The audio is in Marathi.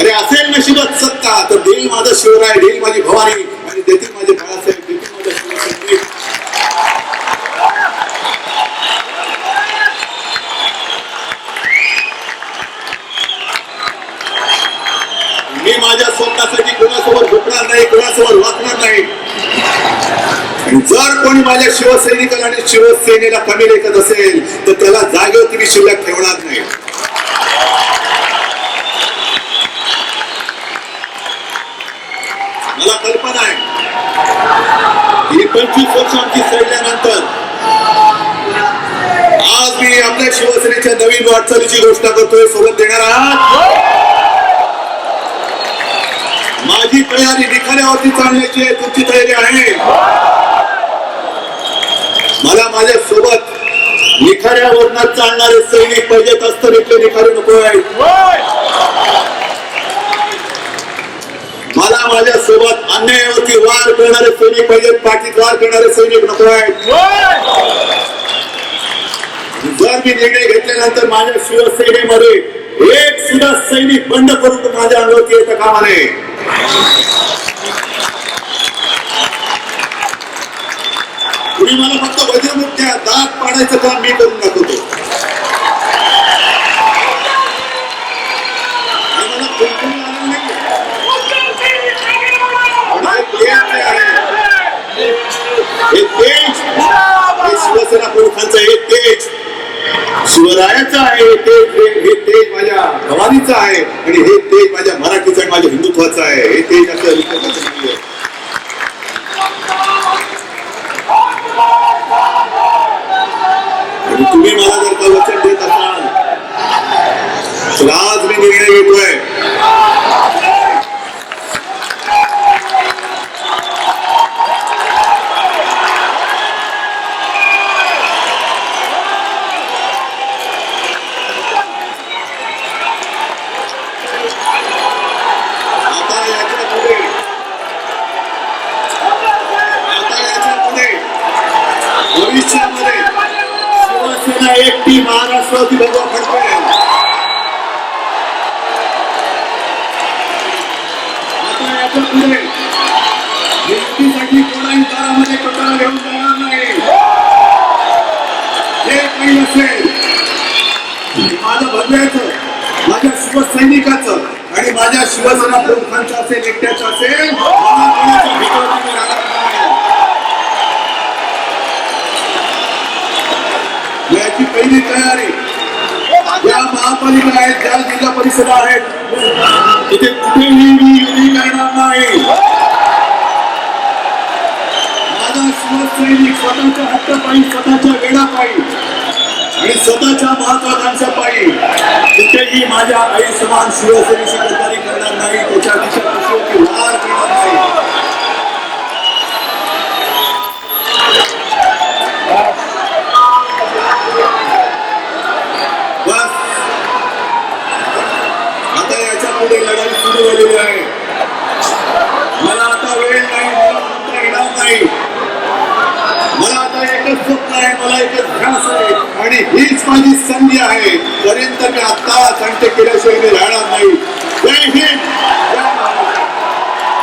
अरे असेल नशिबात सत्ता तर देईल माझा शिवराय देईल माझी भवानी आणि देतील माझे बाळासाहेब देतील माझा शिवसैनिक मी माझ्या स्वतःसाठी कोणासोबत झोपणार नाही कोणासोबत वाचणार नाही. जर कोणी माझ्या शिवसैनिकाला आणि शिवसेनेला कमी लेखत असेल तर त्याला जागेवर तुम्ही शिल्लक ठेवणार नाही मला कल्पना आहे ही पंचवीस वर्ष आमची सडल्यानंतर आज मी आपल्या शिवसेनेच्या नवीन वाटचालीची घोषणा करतोय सोबत देणार आहात. माझी तयारी निखाऱ्यावरती चालण्याची आहे तुमची तयारी आहे. मला माझ्या सोबत निखाऱ्यावरनं चालणारे सैनिक पाहिजेत असतं इथले निखारे नको आहेत. मला माझ्या सोबत अन्यायावरती वार करणारे सैनिक पाहिजेत पाठीत वार करणारे सैनिक नको आहेत. जर मी निर्णय घेतल्यानंतर माझ्या शिवसेनेमध्ये एक सुद्धा सैनिक बंड करून माझ्या अंगावरती येतं कामा नये तुम्ही मला फक्त वज्रमुख्या दात पाडायचं काम मी करून दाखवतो आणि मला कोणतंही आलं नाही. पण हे तेज जे आहे, हे तेज हे शिवसेना प्रमुखांचं हे तेज शिवरायाचं आहे हे तेज हे तेज माझ्या भवानीचं आहे आणि हे तेज माझ्या मराठीचं आणि माझ्या हिंदुत्वाचं आहे. हे तेज असं तुम्ही मला जर का वचन देत असाल तर आज मी निर्णय घेतोय आता याच्यापुढे आता याच्यापुढे भविष्यामध्ये शिवसेना एकटी महाराष्ट्रावरती भगवा फडकेल आता याच्यापुढे युतीसाठी कोणाही दारामध्ये कचरा घेऊन जाणार नाही जे काही असेल माझं भगव्याचं माझ्या शिवसैनिकाचं आणि माझ्या शिवसेना प्रमुखांचं असेल एकट्याचं असेल मला पहिली तयारी. या महापालिका आहेत ज्या जिल्हा परिषदा आहेत तिथे कुठेही मी युती करणार नाही. माझा शिवसैनिक स्वतःच्या हक्क पायी स्वतःच्या वेळा पायी आणि स्वतःच्या महत्वाकांक्षा पायी कुठेही माझ्या आई समान शिवसेनेशी गद्दारी करणार नाही त्याच्या दिशेवरती वार करणार नाही बस आता याच्यापुढे लढाई सुरू झालेली आहे मला आता वेळ नाही मला म्हणता येणार नाही. मला आता एकच स्वप्न आहे मला एकच ध्यास आहे. आणि हीच माझी संधी आहे. पर्यंत मी आता संत केल्याशिवाय मी राहणार नाही. जय हिंद.